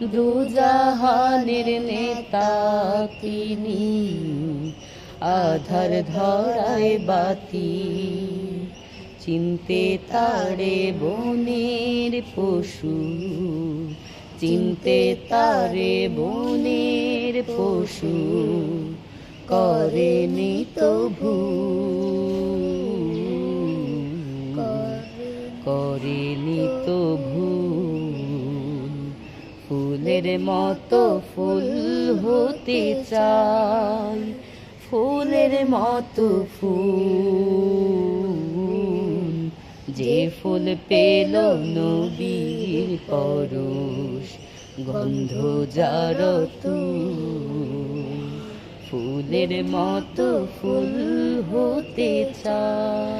দুজাহানের নেতা তিনি। আধার ধরায় বাতি চিনতে তারে বনের পশু চিনতে তারে বনের পশু করেনি তো ভুল করেনি তো ভুল ফুলের মতো ফুল হতে চাই, ফুলের মতো ফুল। যে ফুল পেল নবীর পরশ, গন্ধ যার ফুলের মতো ফুল হতে চাই।